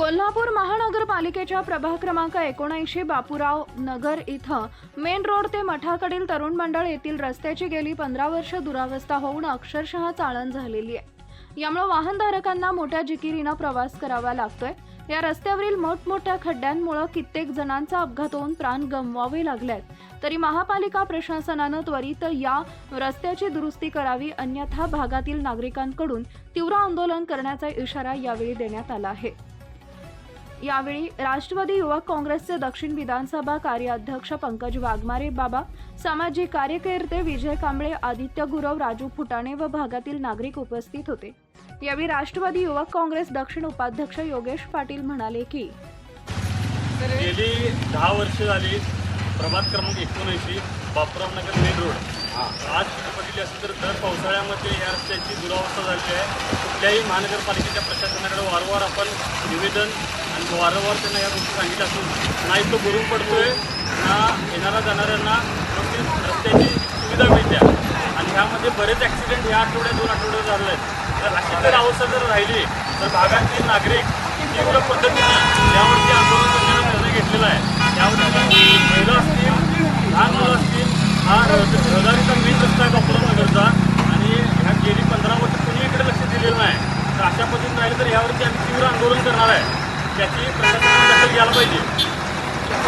महापालिकेच्या प्रभाग क्रमांक एकोणऐंशी बापूराव नगर इथं मेन रोड ते मठाकडील तरुण मंडळ येथील रस्त्याची गेली पंधरा वर्ष दुरावस्था होऊन अक्षरशः चाळण झालेली आहे. यामुळे वाहनधारकांना मोठ्या जिकिरीनं प्रवास करावा लागतोय. या रस्त्यावरील मोठमोठ्या खड्ड्यांमुळे कित्येक जणांचा अपघात होऊन प्राण गमवावे लागलेत. तरी महापालिका प्रशासनानं त्वरित या रस्त्याची दुरुस्ती करावी अन्यथा भागातील नागरिकांकडून तीव्र आंदोलन करण्याचा इशारा यावेळी देण्यात आला आहे. यावेळी राष्ट्रवादी युवक काँग्रेसचे दक्षिण विधानसभा कार्याध्यक्ष पंकज वाघमारे बाबा सामाजिक कार्यकर्ते विजय कांबळे आदित्य गुरव राजू फुटाणे व भागातील नागरिक उपस्थित होते. यावेळी राष्ट्रवादी युवक काँग्रेस दक्षिण उपाध्यक्ष योगेश पाटील म्हणाले की गेली दहा वर्ष झाली प्रभात क्रमांक एकोणऐंशी बापराव नगर मेन रोड. आज बघितली असेल तर दर पावसाळ्यामध्ये या रस्त्याची दुरावस्था झालेली आहे. कुठल्याही महानगरपालिकेच्या प्रशासनाकडे वारंवार आपण निवेदन आणि वारंवार त्यांना या गोष्टी सांगितल्या असून ना इथं गुरु पडतोय ना येणाऱ्या जाणाऱ्यांना नक्कीच रस्त्याची सुविधा मिळते. आणि ह्यामध्ये बरेच ॲक्सिडेंट ह्या आठवड्यात दोन आठवड्यात झाले आहेत. तर अशी जर अवस्था जर राहिली तर भागातील नागरिक तीव्र पद्धतीने यावरती आंदोलन अशा पद्धतीने राहिलं तर यावरती आम्ही तीव्र आंदोलन करणार आहे. त्याची प्रयत्न दखल घ्यायला पाहिजे.